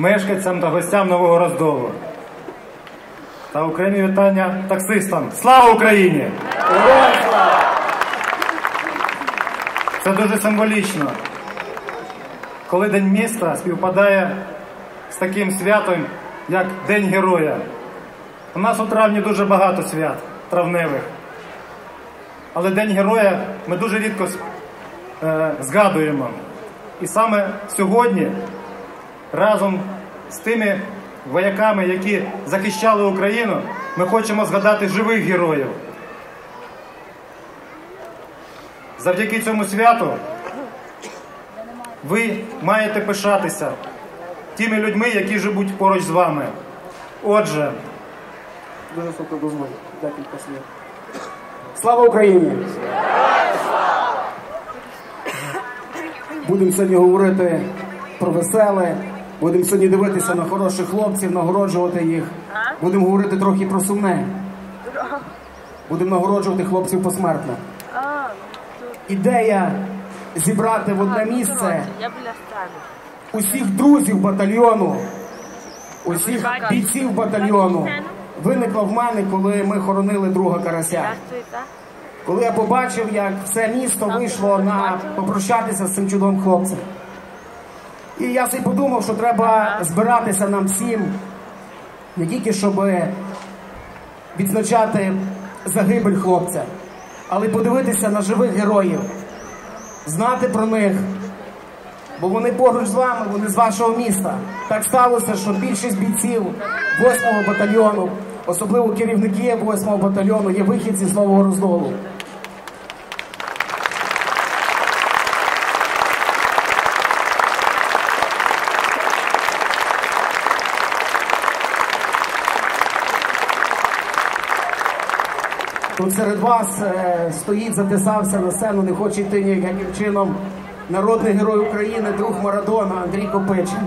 мешканцям та гостям Нового Роздолу. Та окремі вітання таксистам. Слава Україні! Це дуже символічно, коли День міста співпадає з таким святом, як День Героя. У нас у травні дуже багато свят травневих. Але День Героя ми дуже рідко е, згадуємо. І саме сьогодні, разом з тими вояками, які захищали Україну, ми хочемо згадати живих героїв. Завдяки цьому святу ви маєте пишатися тими людьми, які живуть поруч з вами. Отже, Дуже суто дозволь. Декілька слів. Слава Україні! Будемо сьогодні говорити про веселе. Будемо сьогодні дивитися на хороших хлопців, нагороджувати їх. Будемо говорити трохи про сумне. Будемо нагороджувати хлопців посмертно. Ідея зібрати в одне місце Я біля стани. усіх друзів батальйону, усіх бійців батальйону виникла в мене, коли ми хоронили друга карася. Коли я побачив, як все місто вийшло на попрощатися з цим чудовим хлопцем. І я собі подумав, що треба збиратися нам всім, не тільки щоб відзначати загибель хлопця, але й подивитися на живих героїв, знати про них, бо вони поруч з вами, вони з вашого міста. Так сталося, що більшість бійців 8-го батальйону, особливо керівники 8-го батальйону, є вихідці з Нового Роздолу. Серед вас е, стоїть, затисався на сцену, не хоче йти ніяким чином. Народний герой України, друг Марадона Андрій Копичин.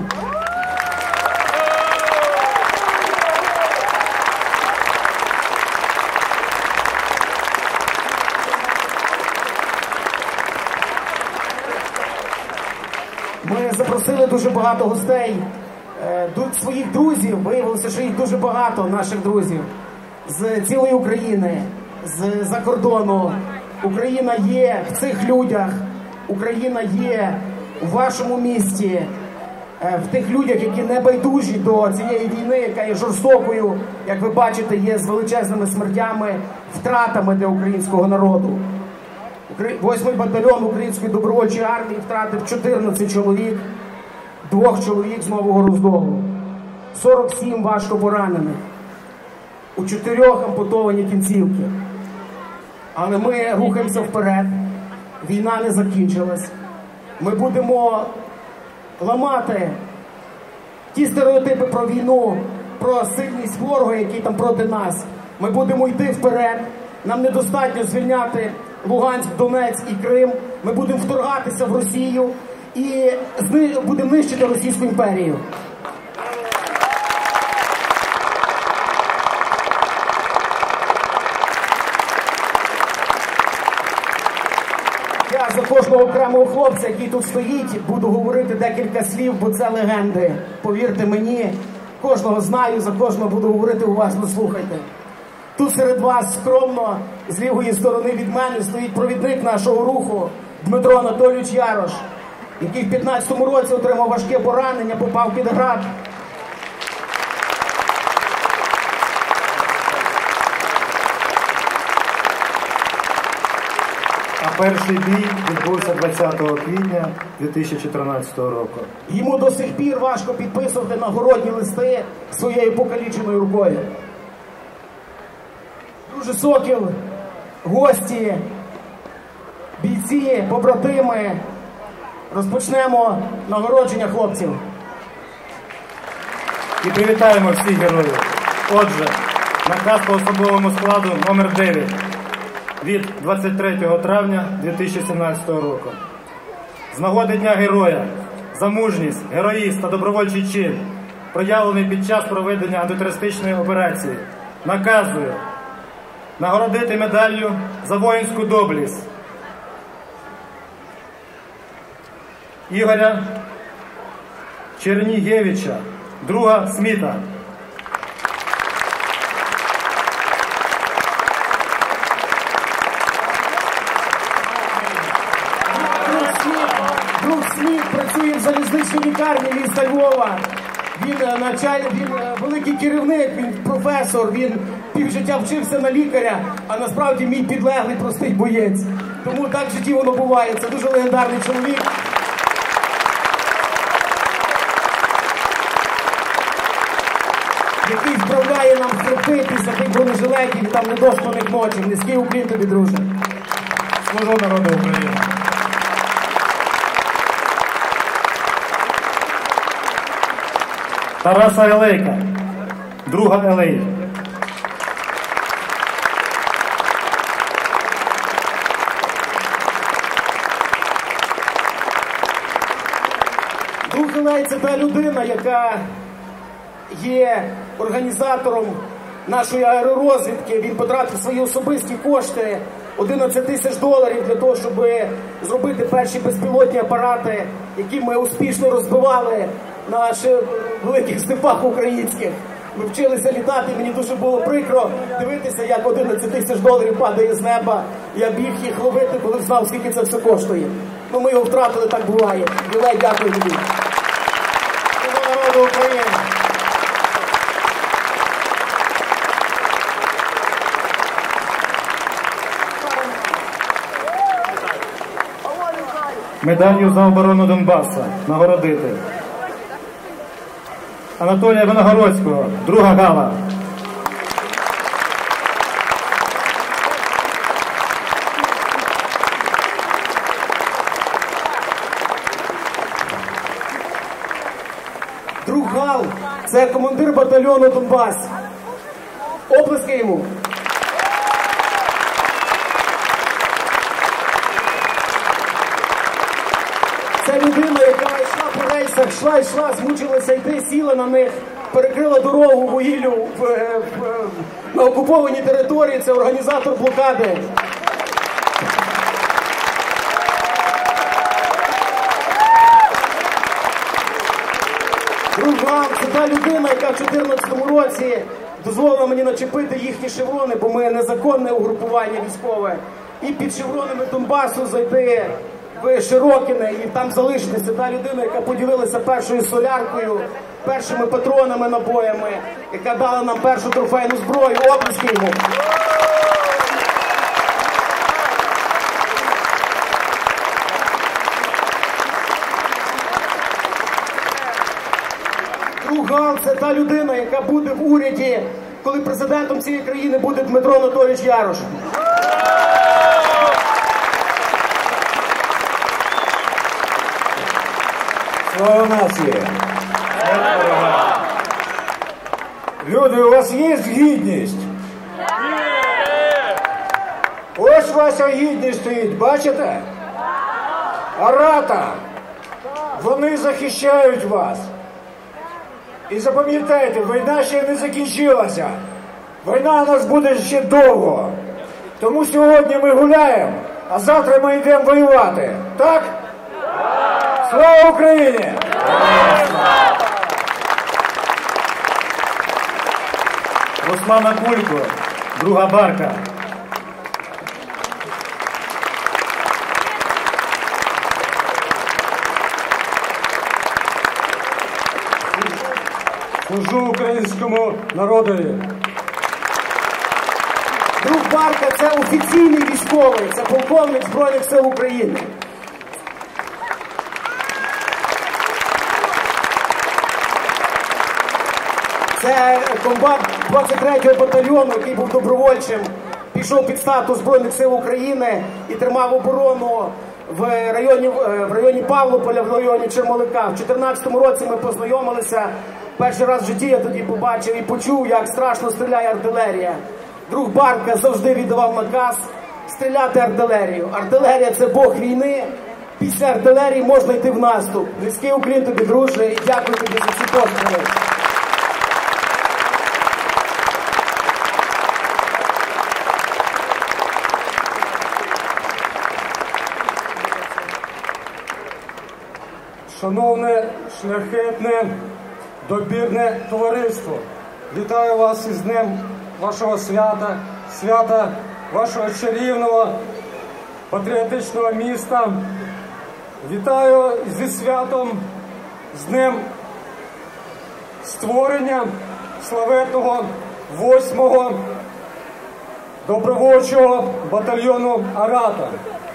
Ми запросили дуже багато гостей, е, своїх друзів. Виявилося, що їх дуже багато наших друзів з цілої України, з за кордону. Україна є в цих людях. Україна є у вашому місті, е, в тих людях, які не байдужі до цієї війни, яка є жорстокою, як ви бачите, є з величезними смертями, втратами для українського народу. Украї- Восьмий батальйон Української добровольчої армії втратив 14 чоловік, двох чоловік з Нового Роздолу, 47 важко поранених, у чотирьох ампутовані кінцівки. Але ми рухаємося вперед. Війна не закінчилась. Ми будемо ламати ті стереотипи про війну, про сильність ворога, який там проти нас. Ми будемо йти вперед. Нам недостатньо звільняти Луганськ, Донецьк і Крим. Ми будемо вторгатися в Росію і будемо нищити Російську імперію. Я за кожного окремого хлопця, який тут стоїть, буду говорити декілька слів, бо це легенди. Повірте мені, кожного знаю, за кожного буду говорити уважно, слухайте. Тут серед вас скромно, з лівої сторони від мене, стоїть провідник нашого руху Дмитро Анатолійович Ярош, який в 15-му році отримав важке поранення, попав під град. Перший бій відбувся 20 квітня 2014 року. Йому до сих пір важко підписувати нагородні листи своєю покаліченою рукою. Друже Сокіл, гості, бійці, побратими. Розпочнемо нагородження хлопців. І привітаємо всіх героїв. Отже, наказ по особовому складу номер 9 від 23 травня 2017 року. З нагоди Дня Героя за мужність, героїзм та добровольчий чин, проявлений під час проведення антитерористичної операції, наказую нагородити медаллю за воїнську доблість Ігоря Чернігевича, друга Сміта. Лікарні міста Львова. Він е, начальник, він е, великий керівник, він професор, він півжиття вчився на лікаря, а насправді мій підлеглий простий боєць. Тому так в житті воно буває. Це дуже легендарний чоловік. Який вправляє нам хребти після тих бронежилетів там недоспаних ночів. Низький уклін тобі, друже. Служу народу України. Тараса Елейка, друга Елей. Друг Ілей це та людина, яка є організатором нашої аеророзвідки. Він потратив свої особисті кошти 11 тисяч доларів для того, щоб зробити перші безпілотні апарати, які ми успішно розбивали на великих степах українських. Ми вчилися літати, мені дуже було прикро дивитися, як 11 тисяч доларів падає з неба. Я біг їх ловити, коли знав, скільки це все коштує. Ну ми його втратили, так буває. Білей, дякую тобі. Народу України. Медаллю за оборону Донбаса нагородити. Анатолія Виногородського, друга гала. Друг Гал, це командир батальйону Донбас. Оплески йому. Це людина, яка йшла йшла, йшла, змучилася йти, сіла на них, перекрила дорогу вугіллю в, в, е, на окупованій території. Це організатор блокади. Друга, це та людина, яка в 2014 році дозволила мені начепити їхні шеврони, бо ми незаконне угрупування військове. І під шевронами Донбасу зайти в Широкине і там залишитися. Та людина, яка поділилася першою соляркою, першими патронами, набоями, яка дала нам першу трофейну зброю. Оплески йому. Друг це та людина, яка буде в уряді, коли президентом цієї країни буде Дмитро Анатолійович Ярош. Слава нації! Люди, у вас є гідність? Ось ваша гідність стоїть, бачите? Арата. Вони захищають вас. І запам'ятайте, війна ще не закінчилася. Війна у нас буде ще довго. Тому сьогодні ми гуляємо, а завтра ми йдемо воювати. Так? Слава Україні! Руслана Кулько, друга барка. Служу українському народові. Друг Барка це офіційний військовий, це полковник Збройних сил України. Комбат 23-го батальйону, який був добровольчим, пішов під статус Збройних сил України і тримав оборону в районі, е, в районі Павлополя, в районі Чермолика. В 2014 році ми познайомилися. Перший раз в житті я тоді побачив і почув, як страшно стріляє артилерія. Друг Барка завжди віддавав наказ стріляти артилерію. Артилерія це Бог війни. Після артилерії можна йти в наступ. Низький уклін тобі, друже, дякую тобі за ці постріли. Шановне, шляхетне добірне товариство. Вітаю вас із Днем вашого свята, свята вашого чарівного патріотичного міста. Вітаю зі святом, з Днем створення славетного 8-го добровольчого батальйону Арата.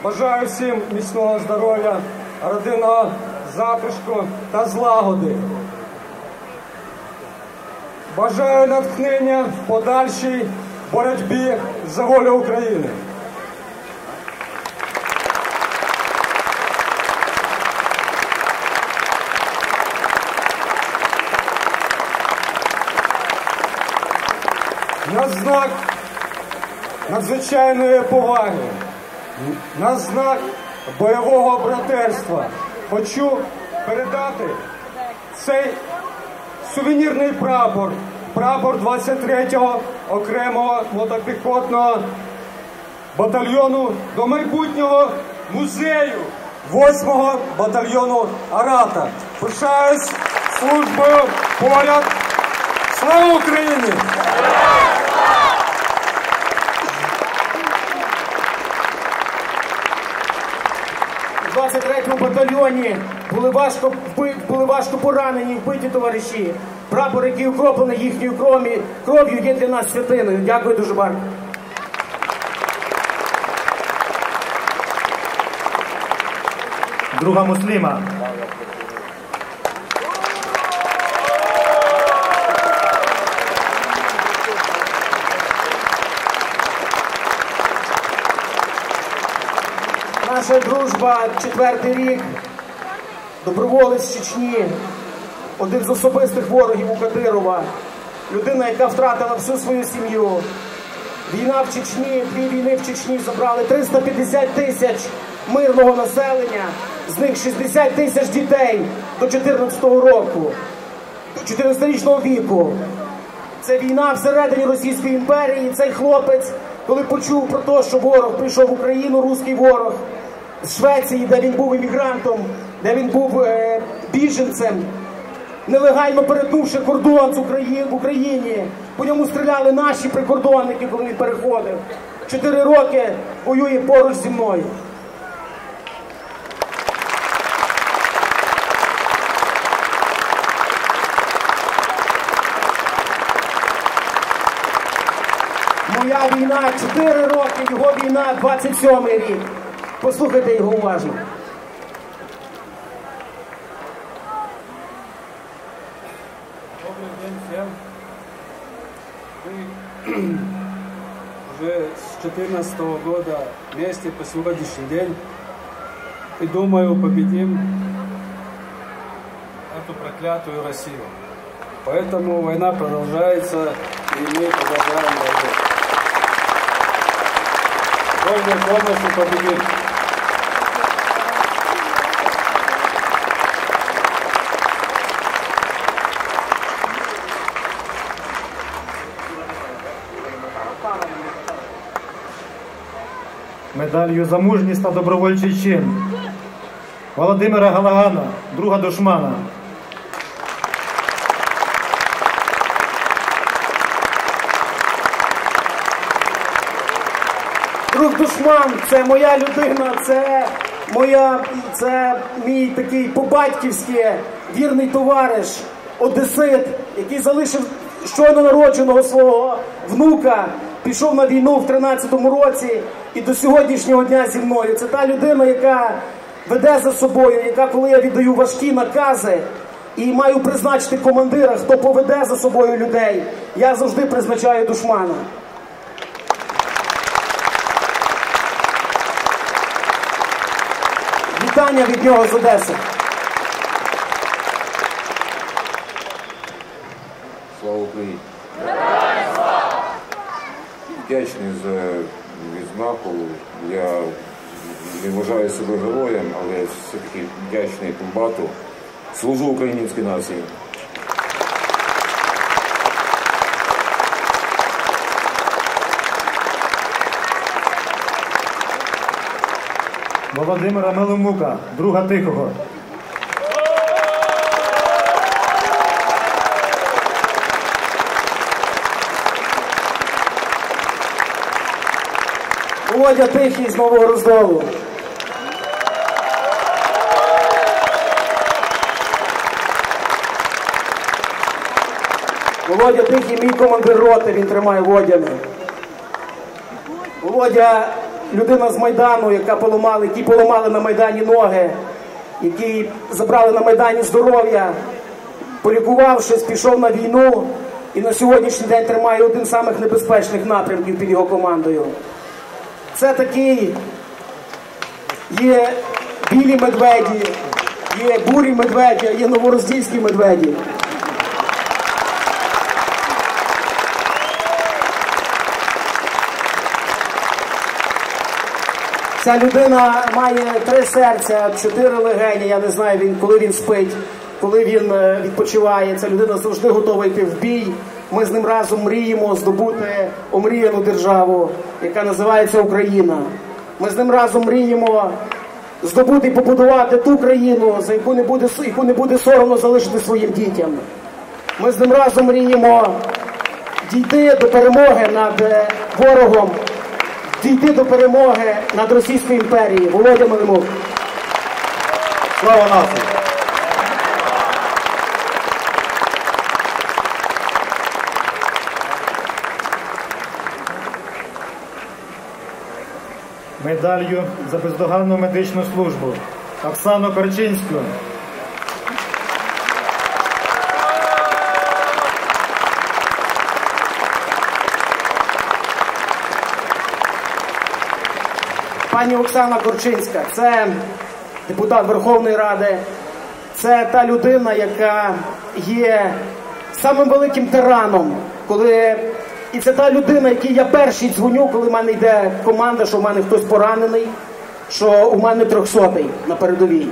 Бажаю всім міцного здоров'я, родинного затишку та злагоди. Бажаю натхнення в подальшій боротьбі за волю України. На знак надзвичайної поваги, на знак бойового братерства хочу передати цей сувенірний прапор, прапор 23-го окремого мотопіхотного батальйону до майбутнього музею 8-го батальйону Арата. Пишаюсь службою поряд. Слава Україні! У батальйоні були важко були важко поранені, вбиті товариші. Прапор, який укроплений їхньою кров'ю, кров є для нас святиною. Дякую дуже bardzo. Друга мусліма. Дружба четвертий рік. Доброволець з Чечні, один з особистих ворогів у Кадирова, людина, яка втратила всю свою сім'ю. Війна в Чечні, дві війни в Чечні забрали 350 тисяч мирного населення, з них 60 тисяч дітей до 14 року, до 14-річного віку. Це війна всередині Російської імперії. Цей хлопець, коли почув про те, що ворог прийшов в Україну, руський ворог з Швеції, де він був іммігрантом, де він був е, біженцем, нелегально перетнувши кордон з України в Україні. По ньому стріляли наші прикордонники, коли він переходив. Чотири роки воює поруч зі мною. Моя війна 4 роки, його війна 27 рік. Послухайте його уважно. Добрый день всем. Мы уже с 2014 года вместе по сегодняшний день. И думаю, победим эту проклятую Россию. Поэтому война продолжается, и мы продолжаем воевать. Божьей помощью победим. Медалью за мужність та добровольчий чин. Володимира Галагана, друга душмана. Друг душман, це моя людина, це моя, це мій такий по-батьківськи вірний товариш, одесит, який залишив щойно народженого свого внука, пішов на війну в 13-му році і до сьогоднішнього дня зі мною. Це та людина, яка веде за собою, яка, коли я віддаю важкі накази і маю призначити командира, хто поведе за собою людей, я завжди призначаю душмана. Вітання від нього з Одеси. Слава Україні! Вдячний за відзнаку. Я не вважаю себе героєм, але все-таки вдячний комбату. Служу українській нації. Володимира Меломука, друга тихого. Володя Тихий з Нового Роздолу. Володя Тихий, мій командир роти, він тримає водяни. Володя людина з Майдану, яка поламали, які поламали на Майдані ноги, які забрали на Майдані здоров'я, полікувавшись, пішов на війну і на сьогоднішній день тримає один з самих небезпечних напрямків під його командою. Це такий є білі медведі, є бурі медведі, є новороздільські медведі. Ця людина має три серця, чотири легені. Я не знаю, він коли він спить, коли він е, відпочиває. Ця людина завжди готова йти в бій. Ми з ним разом мріємо здобути омріяну державу, яка називається Україна. Ми з ним разом мріємо здобути і побудувати ту країну, за яку не буде яку не буде соромно залишити своїм дітям. Ми з ним разом мріємо дійти до перемоги над е, ворогом, дійти до перемоги над Російською імперією. Володя Малимук. Слава нації! Медалью за бездоганну медичну службу Оксану Корчинську. Пані Оксана Корчинська, це депутат Верховної Ради, це та людина, яка є самим великим тираном, коли і це та людина, якій я перший дзвоню, коли в мене йде команда, що в мене хтось поранений, що у мене трьохсотий на передовій.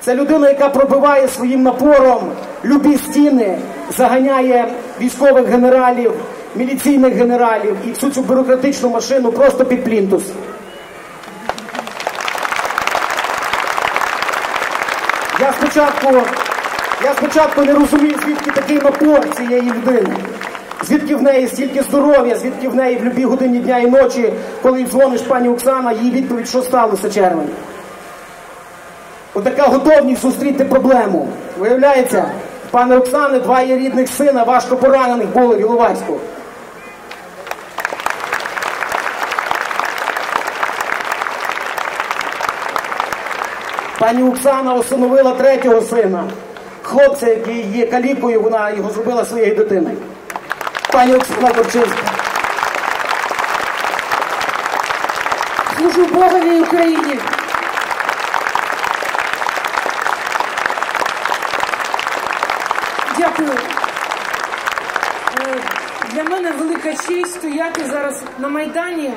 Це людина, яка пробиває своїм напором любі стіни, заганяє військових генералів, міліційних генералів і всю цю бюрократичну машину просто під плінтус. Я спочатку, я спочатку не розумів, звідки такий напор цієї людини. Звідки в неї стільки здоров'я, звідки в неї в любі годині дня і ночі, коли дзвониш пані Оксана, їй відповідь, що сталося червень. Отака готовність зустріти проблему. Виявляється, пане Оксане, два її рідних сина важко поранених були в Іловайську. Пані Оксана усиновила третього сина, хлопця, який є калікою, вона його зробила своєю дитиною. Пані Оксана Корчинська. Служу Богові Україні. Дякую. Е, Для мене велика честь стояти зараз на Майдані,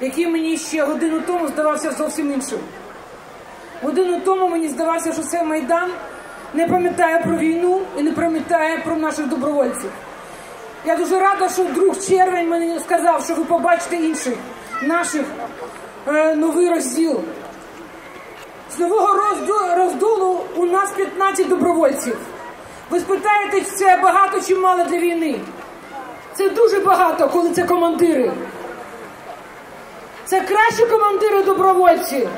який мені ще годину тому здавався зовсім іншим. Годину тому мені здавалося, що цей Майдан не пам'ятає про війну і не пам'ятає про наших добровольців. Я дуже рада, що друг червень мені сказав, що ви побачите інших наших е, новий розділ. З нового роздолу у нас 15 добровольців. Ви спитаєте, це багато чи мало для війни? Це дуже багато, коли це командири. Це кращі командири добровольці.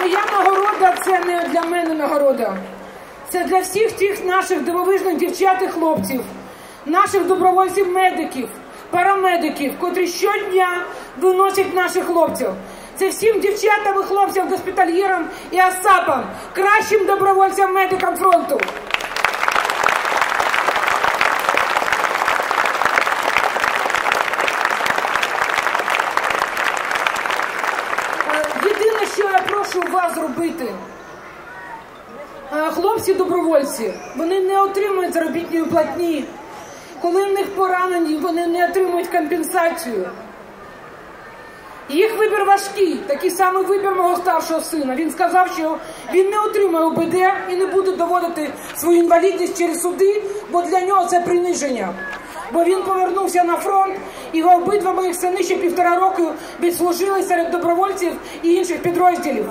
Моя нагорода це не для мене нагорода. Це для всіх тих наших дивовижних дівчат і хлопців, наших добровольців-медиків, парамедиків, котрі щодня виносять наших хлопців. Це всім дівчатам і хлопцям, госпітальєрам і асапам, кращим добровольцям-медикам фронту. Е, Єдине, що я прошу вас зробити. Е, Хлопці добровольці, вони не отримують заробітної платні. Коли в них поранені, вони не отримують компенсацію. Їх вибір важкий, такий самий вибір мого старшого сина. Він сказав, що він не отримає УБД і не буде доводити свою інвалідність через суди, бо для нього це приниження. Бо він повернувся на фронт, і обидва моїх сини ще півтора року відслужили серед добровольців і інших підрозділів.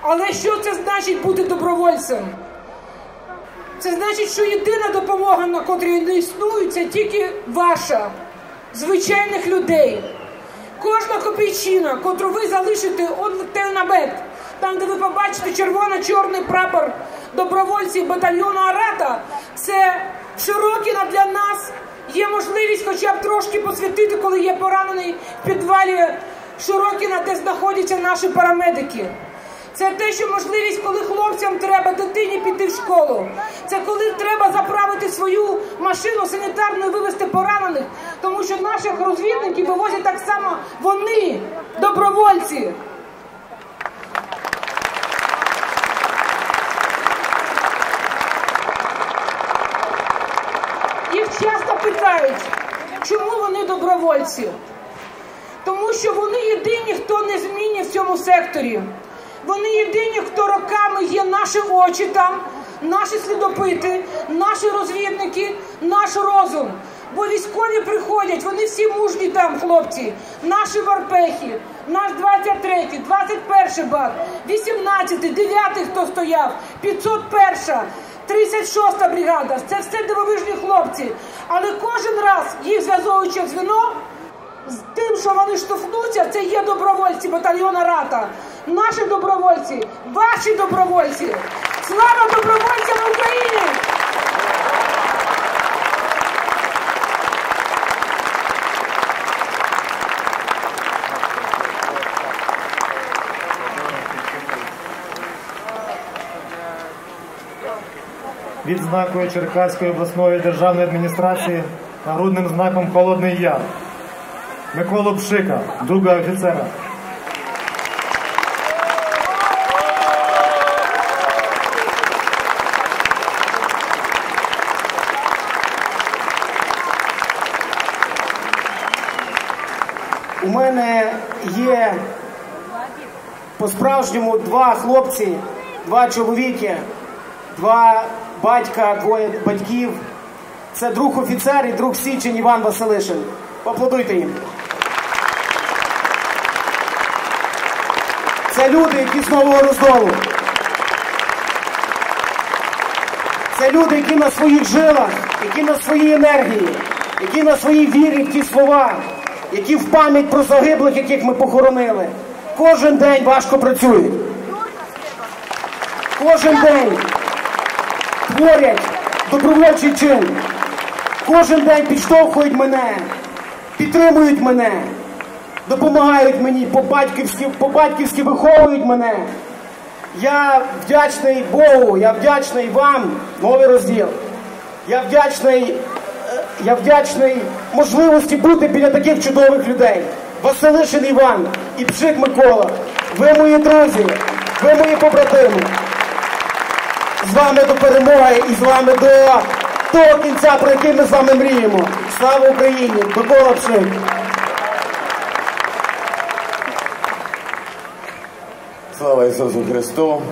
Але що це значить бути добровольцем? Це значить, що єдина допомога, на котрій не існує, це тільки ваша, звичайних людей. Кожна копійчина, котру ви залишите от в Тернабет, там, де ви побачите червоно-чорний прапор добровольців батальйону Арата, це Широкіна для нас є можливість хоча б трошки посвятити, коли є поранений в підвалі Широкіна, де знаходяться наші парамедики. Це те, що можливість, коли хлопцям треба дитині піти в школу. Це коли треба заправити свою машину санітарну і вивезти поранених, тому що наших розвідників вивозять так само вони, добровольці. Їх часто питають, чому вони добровольці? Тому що вони єдині, хто не змінює в цьому секторі. Вони єдині, хто роками є наші очі там, наші слідопити, наші розвідники, наш розум. Бо військові приходять, вони всі мужні там, хлопці, наші варпехи, наш 23-й, 21 бат, 18-й, 9-й, хто стояв, 501 36-та бригада. Це все дивовижні хлопці. Але кожен раз їх зв'язовуючи звіно, з тим, що вони штовхнуться, це є добровольці батальйона Рата. Наші добровольці, ваші добровольці. Слава добровольцям України! відзнакою Черкаської обласної державної адміністрації нагрудним знаком Холодний Яр. Миколу Пшика, друга офіцера. У мене є по-справжньому два хлопці, два чоловіки, два батька, двоє батьків. Це друг офіцер і друг Січень Іван Василишин. Поаплодуйте їм. Це люди, які з нового роздолу. Це люди, які на своїх жилах, які на своїй енергії, які на своїй вірі в ті слова, які в пам'ять про загиблих, яких ми похоронили. Кожен день важко працюють. Кожен день творять добровольчий чин. Кожен день підштовхують мене, підтримують мене, допомагають мені, по-батьківськи, по-батьківськи виховують мене. Я вдячний Богу, я вдячний вам, новий розділ. Я вдячний, я вдячний можливості бути біля таких чудових людей. Василишин Іван і Пшик Микола. Ви мої друзі, ви мої побратими. З вами до перемоги і з вами до того кінця, про який ми з вами мріємо. Слава Україні! Микола Пшик! Слава Ісусу Христу!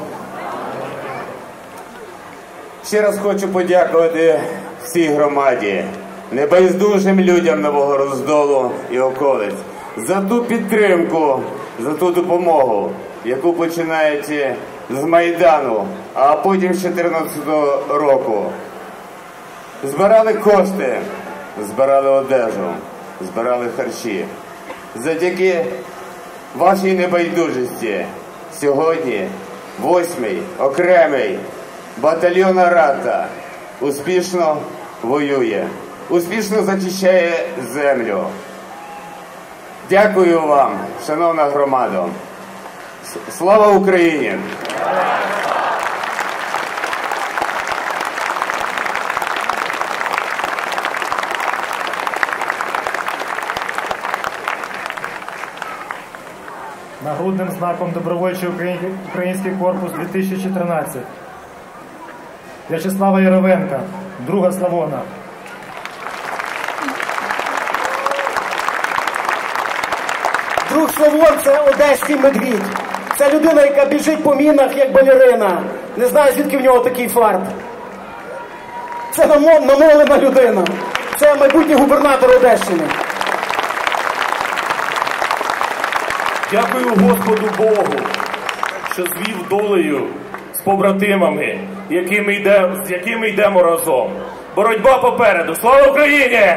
Ще раз хочу подякувати всій громаді, небайдужим людям Нового Роздолу і околиць за ту підтримку, за ту допомогу, яку починаєте з Майдану, а потім з 2014 року. Збирали кошти, збирали одежу, збирали харчі. Завдяки вашій небайдужості сьогодні восьмий окремий батальйон Арата успішно воює, успішно захищає землю. Дякую вам, шановна громада. Слава Україні! Нагрудним знаком Добровольчий Український корпус 2014. В'ячеслава Яровенка, друга Славона. Друг Славон це одеський медвідь. Це людина, яка біжить по мінах, як балерина. Не знаю, звідки в нього такий фарт. Це намолена людина. Це майбутній губернатор Одещини. Дякую Господу Богу, що звів долею з побратимами, якими йде, з якими йдемо разом. Боротьба попереду. Слава Україні!